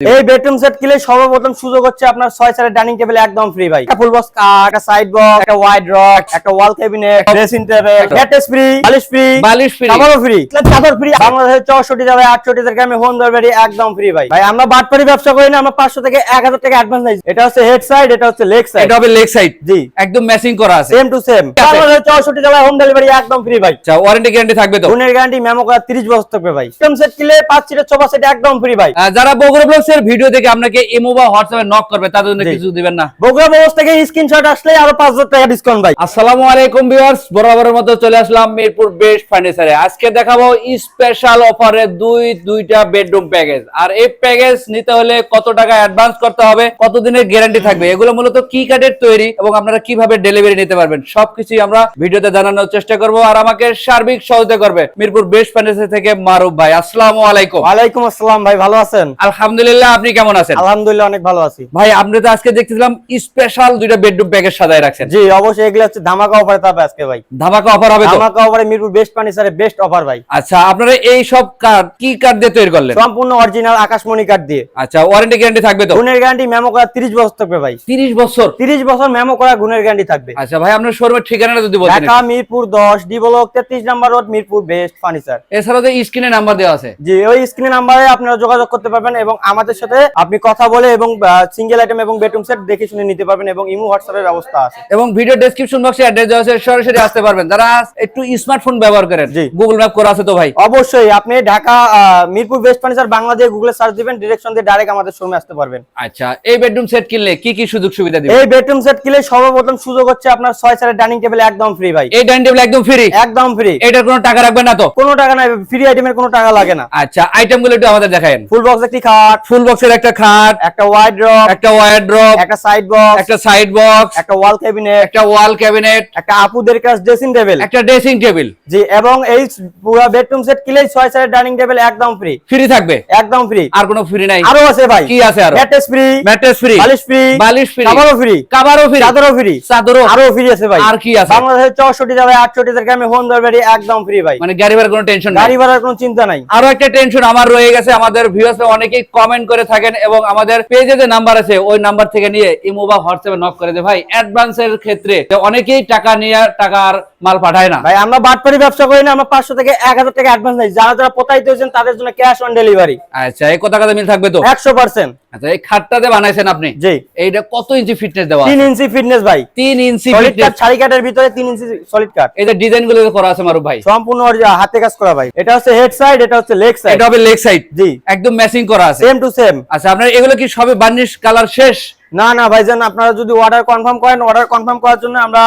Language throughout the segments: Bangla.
এই বেডরুম সেট কিনলে সর্বপ্রথম সুযোগ হচ্ছে আপনার ছয় সারের ডাইনিং টেবিল একদম ফ্রি ভাই। একটা ফুল বক্স একটা সাইড বক্স একটা ওয়াইড রক একটা wall cabinet dressing table mattress free বালিশ ফ্রি বালিশ free। কাভারও ফ্রি চাদর ফ্রি বাংলাদেশের চৌষট্টি জেলায় আটষট্টি জেলায় আমি হোম ডেলিভারি একদম ফ্রি ভাই। ভাই আমরা বাটপারি ব্যবসা করি না আমরা পাঁচশো থেকে এক হাজার টাকা অ্যাডভান্স নিই এটা হচ্ছে হেড সাইড এটা হচ্ছে লেগ সাইড এটা হবে লেগ সাইড জি। একদম ম্যাচিং করা আছে। Same to same. বাংলাদেশের চৌষট্টি জেলায় হোম ডেলিভারি একদম ফ্রি ভাই। আচ্ছা ওয়ারেন্টি গ্যারান্টি থাকবে তো? গুণের গ্যারান্টি মেমো করা তিরিশ বছর থাকবে ভাই। বেডরুম সেট কিনলে পাঁচ সিটের সোফা সেট একদম ফ্রি ভাই। যারা বগুড়া এর ভিডিও দেখে আপনাকে ইমো বা হোয়াটসঅ্যাপে নক করবে তাদের জন্য কিছু দিবেন না। বগুড়া বস থেকে স্ক্রিনশট আসলে আরও পাঁচ হাজার টাকা ডিসকাউন্ট ভাই। আসসালামু আলাইকুম ভিউয়ার্স বরাবরের মতো চলে আসলাম মিরপুর বেস্ট ফার্নিচারে আজকে দেখাবো স্পেশাল অফারে দুই দুইটা বেডরুম প্যাকেজ আর এই প্যাকেজ নিতে হলে কত টাকা অ্যাডভান্স করতে হবে কত দিনের গ্যারান্টি থাকবে এগুলো মূলত কি কার্ডের তৈরি এবং আপনারা কীভাবে ডেলিভারি নিতে পারবেন সবকিছুই আমরা ভিডিওতে জানানোর চেষ্টা করব। আর আমাকে সার্বিক সহযোগিতা করবে মিরপুর বেস্ট ফার্নিচার থেকে মারুফ ভাই। আসসালামু আলাইকুম। ওয়া আলাইকুম আসসালাম ভাই ভালো আছেন? আলহামদুলিল্লাহ আপনি কেমন আছেন? আলহামদুলিল্লাহ অনেক ভালো আছি। ভাই আপনি তো আজকে দেখতেছিলাম স্পেশাল দুইটা বেডরুম প্যাকেজ সাজায় রাখছেন। জি অবশ্যই এগুলো হচ্ছে ধামাকা অফারে পাবে আজকে ভাই। ধামাকা অফার হবে তো? ধামাকা অফারে মিরপুর বেস্ট ফার্নিচারে বেস্ট অফার ভাই। আচ্ছা আপনারা এই সব কার্ড কি কার্ড দিয়ে তৈরি করলেন? সম্পূর্ণ অরিজিনাল আকাশমণি কার্ড দিয়ে। আচ্ছা ওয়ারেন্টি গ্যারান্টি থাকবে তো? গুণের গ্যারান্টি মেমো করা তিরিশ বছর থাকবে ভাই। তিরিশ বছর? তিরিশ বছর মেমো করা গুণের গ্যারান্টি থাকবে। আচ্ছা ভাই আপনার শোরুমের ঠিকানাটা যদি বলতেন ঢাকা মিরপুর দশ ডি ব্লক তেত্রিশ number road Mirpur best furniture এছাড়াও তো স্ক্রিনে নাম্বার দেওয়া আছে। জি ওই স্ক্রিন নাম্বারে আপনারা যোগাযোগ করতে পারবেন এবং আমাদের সাথে আপনি কথা বলে এবং সিঙ্গেল আইটেম এবং বেডরুম সেট দেখে শুনে নিতে পারবেন এবং ইমো হোয়াটসঅ্যাপের ব্যবস্থা আছে। এবং ভিডিও ডেসক্রিপশন বক্সে অ্যাড্রেস দেওয়া আছে সরাসরি আসতে পারবেন। যারা একটু স্মার্টফোন ব্যবহার করেন। গুগল ম্যাপ করা আছে তো ভাই? অবশ্যই আপনি ঢাকা মিরপুর বেস্ট ফার্নিচার বাংলা দিয়ে গুগলে সার্চ দিবেন ডিরেকশন দিয়ে ডাইরেক্ট আমাদের শোরুমে আসতে পারবেন। আচ্ছা এই বেডরুম সেট কিনলে কি কি সুযোগ সুবিধা দিবে এই বেডরুম সেট কিনলে সর্বপ্রথম সুযোগ হচ্ছে আপনার ছয় সারের ডাইনিং টেবিল একদম ফ্রি ভাই। এই ডাইনিং টেবিল একদম ফ্রি একদম ফ্রি এটার কোনো টাকা রাখবেন না তো? কোনো টাকা নাই ফ্রি আইটেমের কোনো টাকা লাগে না। আচ্ছা আইটেমগুলো একটু আমাদের দেখায়েন। ফুল বক্স একটি খাট? ফুল বক্সের একটা খাট একটা ওয়াইড ড্রপ একটা ওয়ার ড্রপ একটা সাইড বক্স একটা সাইড বক্স একটা ওয়াল ক্যাবিনেট একটা ওয়াল ক্যাবিনেট একটা আপুদের কাছে ড্রেসিং টেবিল একটা ড্রেসিং টেবিল জি এবং এই পুরো বেডরুম সেট কিনলে ছয় সারের ডাইনিং টেবিল একদম ফ্রি ফ্রি থাকবে? একদম ফ্রি আর কোনো ফ্রি নাই। আরও আছে ভাই। কি আছে আরও? ম্যাট্রেস ফ্রি ম্যাট্রেস ফ্রি বালিশ ফ্রি বালিশ free, কাভারও ফ্রি কাভারও ফ্রি চাদরও ফ্রি চাদরও। আরও ফ্রি আছে ভাই। আর কি আছে? বাংলাদেশের চৌষট্টি জেলায় আটষট্টি জেলায় আমি হোম ডেলিভারি একদম ফ্রি ভাই। মানে গাড়ি ভাড়ার কোনো টেনশন নাই। গাড়ি ভাড়ার কোনো চিন্তা নাই। আরও একটা টেনশন আমার রয়ে গেছে। আমাদের ভিউয়ার্স অনেকেই কমেন্ট করে থাকেন এবং আমাদের পেজে যে নাম্বার আছে ওই নাম্বার থেকে নিয়ে ইমো বা হোয়াটসঅ্যাপে নক করে দে ভাই অ্যাডভান্সের ক্ষেত্রে অনেকেই টাকা নিয়ে টাকার মাল পাঠায় না। ভাই আমরা বাটপারি ব্যবসা করি না আমরা পাঁচশো থেকে এক হাজার টাকা অ্যাডভান্স নেই। যারা যারা প্রতারিত হয়েছেন তাদের জন্য ক্যাশ অন ডেলিভারি আচ্ছা এই কথা কথা মিল থাকবে তো? একশো পার্সেন্ট আচ্ছা এই খাটটাতে বানাইছেন আপনি জি। এইটা কত ইঞ্চি ফিটনেস দেওয়া? তিন ইঞ্চি ফিটনেস ভাই। তিন ইঞ্চি সলিড ফিটনেস কাটের ভিতরে তিন ইঞ্চি সলিড কাট এই যে ডিজাইনগুলো করা আছে মারুফ ভাই। সম্পূর্ণ হাতে কাজ করা ভাই। এটা হচ্ছে হেড সাইড এটা হচ্ছে লেগ সাইড এটা হবে লেগ সাইড জি। একদম ম্যাচিং করা আছে। সেম টু সেম আচ্ছা আপনার এগুলো কি সবে বার্নিশ কালার শেষ? না না ভাইজান আপনারা যদি অর্ডার কনফার্ম করেন অর্ডার কনফার্ম করার জন্য আমরা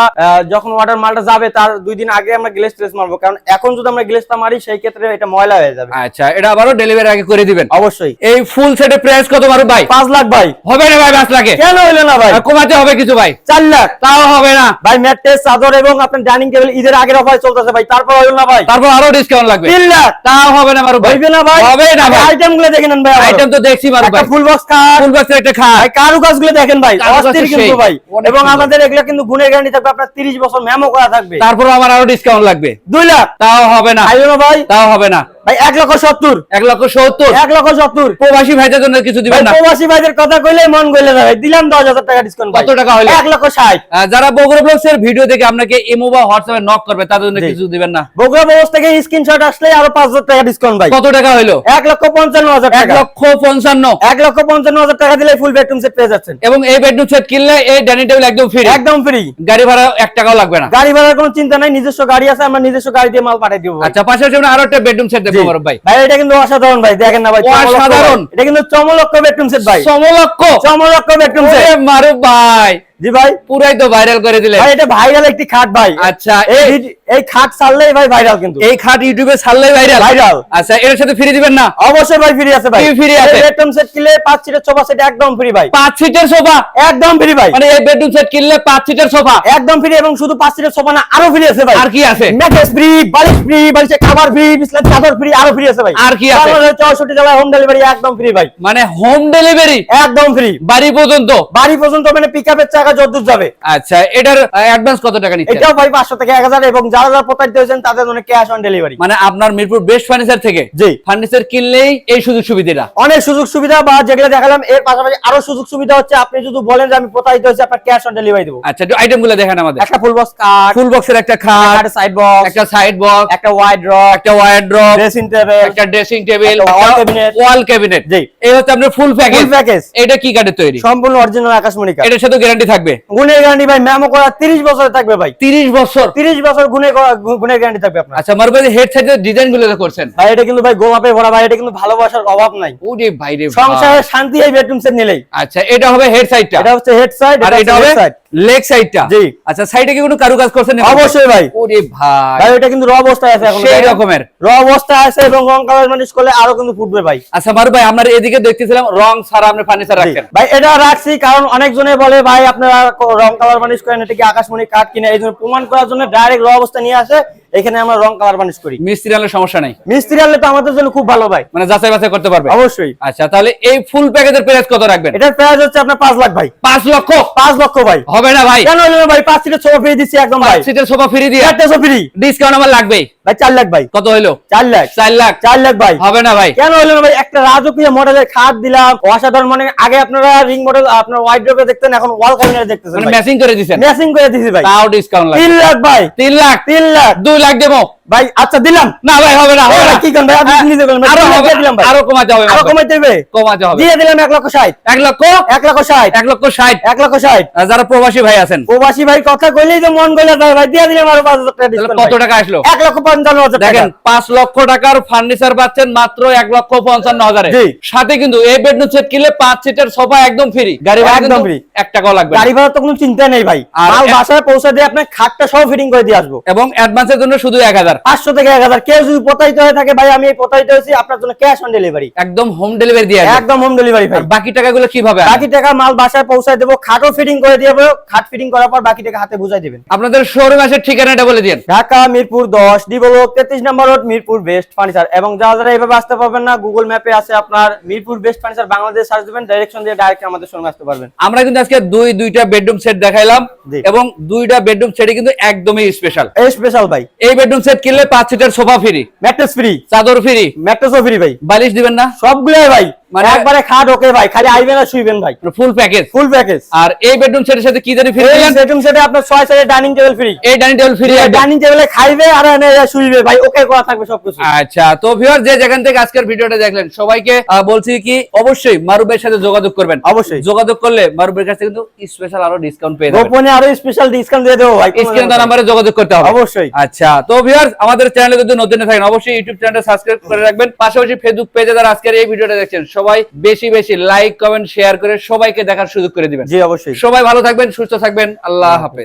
যখন অর্ডার মালটা যাবে তার দুই দিন আগে আমরা গ্লেস টেস্ট মারবো। কারণ এখন যদি আমরা গ্লেসটা মারি সেই ক্ষেত্রে এটা ময়লা হয়ে যাবে। আচ্ছা এটা আবারও ডেলিভারি আগে করে দিবেন। অবশ্যই। এই ফুল সেটের প্রাইস কত মারুফ ভাই? পাঁচ লাখ ভাই। হবে না ভাই পাঁচ লাখে? কেন হইল না ভাই? কমাতে হবে কিছু ভাই? চার লাখ। তাও হবে না। ভাই ম্যাট্রেস চাদর এবং আপনার ডাইনিং টেবিল ঈদের আগের অফার চলতেছে ভাই তারপর হইল না ভাই। তারপর আরও ডিসকাউন্ট লাগবে। তিন লাখ। তাও হবে না মারুফ ভাই। হইবে না ভাই। হবে না ভাই। আইটেমগুলো দেখে নেন ভাই আইটেম তো দেখছি মারুফ ভাই। ফুল বক্স কার ফুল বক্সের একটা খাট। ভাই কারুকাজ গুলো দেখেন ভাই অস্থির কিন্তু ভাই। এবং আমাদের এগুলা কিন্তু গুণের গ্যারান্টি থাকবে আপনার তিরিশ বছর মেমো করা থাকবে। তারপর আমার আরও ডিসকাউন্ট লাগবে। দুই লাখ। তাও হবে না। ভাই। তাও হবে না। ভাই এক লক্ষ সত্তর। এক লক্ষ সত্তর? এক লক্ষ সত্তর। প্রবাসী ভাইদের জন্য কিছু দিবেন না? প্রবাসী ভাইদের কথা কইলে মন না ভাই দিলাম দশ হাজার টাকা ডিসকাউন্ট কত টাকা হইল? এক লক্ষ ষাট। যারা বগুড়া ব্লগস এর ভিডিও দেখে আপনাকে ইমো বা হোয়াটসঅ্যাপে নক করবে তাদের জন্য কিছু দিবেন না? বগুড়া বস থেকে স্ক্রিনশট আসলে আরও পাঁচ হাজার টাকা ডিসকাউন্ট ভাই। কত টাকা হইল? এক লক্ষ পঞ্চান্ন হাজার এক লক্ষ পঞ্চান্ন। এক লক্ষ পঞ্চান্ন হাজার টাকা দিলে ফুল বেডরুম সেট পেয়ে যাচ্ছেন। এবং এই বেডরুম সেট কিনলে এই ডাইনিং টেবিল একদম ফ্রি একদম ফ্রি গাড়ি ভাড়া এক টাকাও লাগবে না। গাড়ি ভাড়ার কোনো চিন্তা নাই নিজস্ব গাড়ি আছে আমরা নিজস্ব গাড়ি দিয়ে মাল পাঠিয়ে দিব আচ্ছা আমরা আরও একটা বেডরুম সেট ভাই। ভাই এটা কিন্তু অসাধারণ ভাই। দেখেন না ভাই অসাধারণ। এটা কিন্তু চমলক্ষ বেডরুম সেট ভাই। চমলক্ষ। চমলক্ষ বেডরুম সেট মারুফ ভাই। জি ভাই। পুরাই তো ভাইরাল করে দিলেন। ভাই এটা ভাইরাল একটি খাট ভাই। আচ্ছা এই এই খাট ছাড়লেই ভাই ভাইরাল কিন্তু। এই খাট ইউটিউবে ছাড়লেই ভাইরাল ভাইরাল আচ্ছা এর সাথে ফ্রি দিবেন না? অবশ্যই ভাই ফ্রি আছে ভাই। Free আছে? বেডরুম সেট কিনলে পাঁচ সিটের সোফা সেট একদম ফ্রি ভাই। পাঁচ সিটের সোফা একদম ফ্রি ভাই। মানে এই বেডরুম সেট কিনলে সিটের সোফা একদম ফ্রি এবং শুধু পাঁচ সিটের সোফা না আরও ফ্রি আছে ভাই। আর কি আছে? ম্যাট্রেস ফ্রি বালিশ ফ্রি বালিশের খাবার ফ্রি বিছনার চাদর ফ্রি আরও ফ্রি আছে ভাই। আর কি আছে? বাংলাদেশের চৌষট্টি জেলায় হোম ডেলিভারি একদম ফ্রি ভাই। মানে হোম ডেলিভারি একদম ফ্রি বাড়ি পর্যন্ত? বাড়ি পর্যন্ত মানে পিকআপের চাকা টাকা যদ্দূর যাবে। আচ্ছা এটার অ্যাডভান্স কত টাকা নিচ্ছেন? এটাও ভাই পাঁচশো থেকে এক হাজার এবং যারা যারা প্রতারিত হয়েছেন তাদের জন্য ক্যাশ অন ডেলিভারি মানে আপনার মিরপুর বেস্ট ফার্নিচার থেকে? জি। ফার্নিচার কিনলেই এই সুযোগ সুবিধাটা। অনেক সুযোগ সুবিধা বা যেগুলো দেখালাম এর পাশাপাশি আরও সুযোগ সুবিধা হচ্ছে আপনি যদি বলেন যে আমি প্রতারিত হয়েছি আপনার ক্যাশ অন ডেলিভারি দেবো। আচ্ছা একটু আইটেমগুলো দেখেন আমাদের। একটা ফুল বক্স ফুল বক্সের একটা খাট সাইড বক্স একটা সাইড বক্স একটা ওয়াইড রক একটা ওয়ার ড্রপ ড্রেসিং টেবিল একটা ড্রেসিং টেবিল একটা wall cabinet। ওয়াল ক্যাবিনেট জি। এই হচ্ছে আপনার ফুল প্যাকেজ ফুল প্যাকেজ এটা কি কাঠের তৈরি? সম্পূর্ণ অরিজিনাল আকাশমণি কাঠ এটার সাথে গ্যারান্টি থাকবে? গুণের গ্যারান্টি ভাই ম্যামো করা 30 বছর থাকবে ভাই। 30 বছর? 30 বছর গুণে গুণের গ্যারান্টি থাকবে আপনার। আচ্ছা মারুফ হেড সাইডের ডিজাইনগুলো করছেন। ভাই এটা কিন্তু ভাই গোমাপে ভরা ভাই এটা কিন্তু ভালোবাসার অভাব নাই। ওরে ভাই রে সংসারে শান্তি এই বেডরুম সেট নিলেই। আচ্ছা এটা হবে হেড সাইডটা এটা হচ্ছে হেড সাইড আর এটা হবে সাইড লেগ সাইডটা জি। আচ্ছা সাইডে কি কোনো কারুকাজ করছেন অবশ্যই ভাই। ওরে ভাই। ভাই এটা কিন্তু র অবস্থায় আছে এখন সেই রকমের। র অবস্থায় আছে এবং রং কালার মানিশ করলে আরও কিন্তু ফুটবে ভাই। আচ্ছা মারু ভাই আমরা এদিকে দেখতেছিলাম রং ছাড়া আপনি ফার্নিচার। রাখেন। ভাই এটা রাখছি কারণ অনেকজনে বলে ভাই আপনারা রং কালার বানিশ করেন এটা কি আকাশমণি কাঠ কিনা? এই জন্য প্রমাণ করার জন্য ডাইরেক্ট র অবস্থা নিয়ে আসে। এখানে আমরা রং কালার বানিশ করি। মিস্ত্রি আনলে সমস্যা নাই। মিস্ত্রি আনলে তো আমাদের জন্য খুব ভালো ভাই। মানে যাচাই বাছাই করতে পারবে? অবশ্যই। আচ্ছা তাহলে এই ফুল প্যাকেজের প্রাইস কত রাখবেন? এটার প্রাইস হচ্ছে আপনার 5 লাখ ভাই। 5 লক্ষ? 5 লক্ষ ভাই। হবে না ভাই। কেন হলো না ভাই? 5 সিটের সোফা ফ্রি দিছি একদম ভাই। সিটের সোফা ফ্রি দিয়ে। চারটে ফ্রি ডিসকাউন্ট আমার লাগবেই। ভাই চার লাখ ভাই। কত হইল? চার লাখ। চার লাখ। চার লাখ ভাই। হবে না ভাই। কেন হলো না ভাই? একটা রাজকীয় মডেলের খাট দিলাম। অসাধারণ মানে আগে আপনারা রিং মডেল আপনার ওয়াইড ড্রপে দেখতেন এখন ওয়াল ক্যাবিনেট দেখতেছেন মানে ম্যাচিং করে দিছেন। ম্যাচিং করে দিছি ভাই। তাও ডিসকাউন্ট লাগবে। তিন লাখ ভাই। তিন লাখ। তিন লাখ। 2 লাখ দেবো। ভাই আচ্ছা দিলাম। না ভাই হবে না হবে না। কি করেন ভাই? আপনি নিজে বলেন আরও হবে, দিলাম ভাই। আরও কমাতে হবে আরও। কমাইতে হবে। কমাতে হবে। দিয়ে দিলাম এক লক্ষ ষাট। এক লক্ষ? এক লক্ষ ষাট। এক লক্ষ ষাট। এক লক্ষ ষাট। আর যারা প্রবাসী ভাই আছেন? প্রবাসী ভাই কথা কইলেই তো মন গলে যায় ভাই। দিয়ে দিলাম আরও পাঁচ হাজার টাকা তাহলে কত টাকা আসলো? এক লক্ষ পঞ্চান্ন হাজার টাকা। দেখেন পাঁচ লক্ষ টাকার ফার্নিচার পাচ্ছেন মাত্র এক লক্ষ পঞ্চান্ন হাজারে। জি। সাথে কিন্তু এই বেডরুম সেট কিনলে পাঁচ সিটের সোফা একদম ফ্রি গাড়ি ভাড়া একদম free। এক টাকাও লাগবে গাড়ি ভাড়া তো কোনো চিন্তা নেই ভাই। আর মাল বাসায় পৌঁছে দিয়ে আপনার খাটটা সব ফিটিং করে দিয়ে আসব। এবং অ্যাডভান্সের জন্য শুধু এক হাজার। হাজার পাঁচশো থেকে এক হাজার। কেউ যদি প্রতারিত হয়ে থাকে ভাই আমি এই প্রতারিত হয়েছি আপনার জন্য ক্যাশ অন ডেলিভারি একদম হোম ডেলিভারি দিয়ে। একদম হোম ডেলিভারি ভাই। বাকি টাকাগুলো কীভাবে বাকি টাকা মাল বাসায় পৌঁছায় দেবো খাটও ফিটিং করে দেবো খাট ফিটিং করার পর বাকি টাকা হাতে বুঝাই দিবেন। আপনাদের শোরুম আছে ঠিকানাটা বলে দিন ঢাকা মিরপুর দশ ডিবলক তেত্রিশ number road Mirpur best furniture এবং যারা যারা এইভাবে আসতে পারবেন না গুগল ম্যাপে আছে আপনার Mirpur best furniture Bangladesh search দেবেন ডাইরেকশন দিয়ে ডাইরেক্ট আমাদের সঙ্গে আসতে পারবেন। আমরা কিন্তু আজকে দুই দুইটা বেডরুম সেট দেখাইলাম এবং দুইটা বেডরুম সেটই কিন্তু একদমই স্পেশাল স্পেশাল ভাই। এই বেডরুম সেট কিনলে পাঁচ সিটের সোফা ফ্রি ম্যাট্রেস ফ্রি চাদর ফ্রি ম্যাট্রেসও ফ্রি ভাই। বালিশ দিবেন না? সবগুলোই ভাই। মানে- একবারে খাট ওকে ভাই খালি আইবেন আর শুইবেন ভাই। ফুল প্যাকেজ ফুল প্যাকেজ আর এই বেডরুম সেটের সাথে কি জানি ফ্রি দিলেন? বেডরুম সেটে আপনার ছয় সাইডে ডাইনিং টেবিল ফ্রি এই ডাইনিং টেবিল ফ্রি ডাইনিং টেবিলে খাইবে আর এনে শুইবে ভাই ওকে করা থাকবে সবকিছু। আচ্ছা তো ভিউয়ার যে যেখান থেকে আজকের ভিডিওটা দেখলেন সবাইকে বলছি কি অবশ্যই মারুবের সাথে যোগাযোগ করবেন। অবশ্যই। যোগাযোগ করলে মারুবের কাছে কিন্তু স্পেশাল আরও ডিসকাউন্ট পেয়ে যাবেন। গোপনে আরও স্পেশাল ডিসকাউন্ট দিয়ে দেবো ভাই স্ক্রিনে নাম্বারে যোগাযোগ করতে হবে। অবশ্যই। আচ্ছা তো ভিউয়ার্স আমাদের চ্যানেলে যদি নতুন থাকেন অবশ্যই ইউটিউব চ্যানেলটা সাবস্ক্রাইব করে রাখবেন। পাশাপাশি ফেসবুক পেজে যারা আজকের এই ভিডিওটা দেখছেন সবাই বেশি বেশি লাইক কমেন্ট শেয়ার করে সবাইকে দেখার সুযোগ করে দিবেন। জি অবশ্যই। সবাই ভালো থাকবেন সুস্থ থাকবেন আল্লাহ হাফেজ।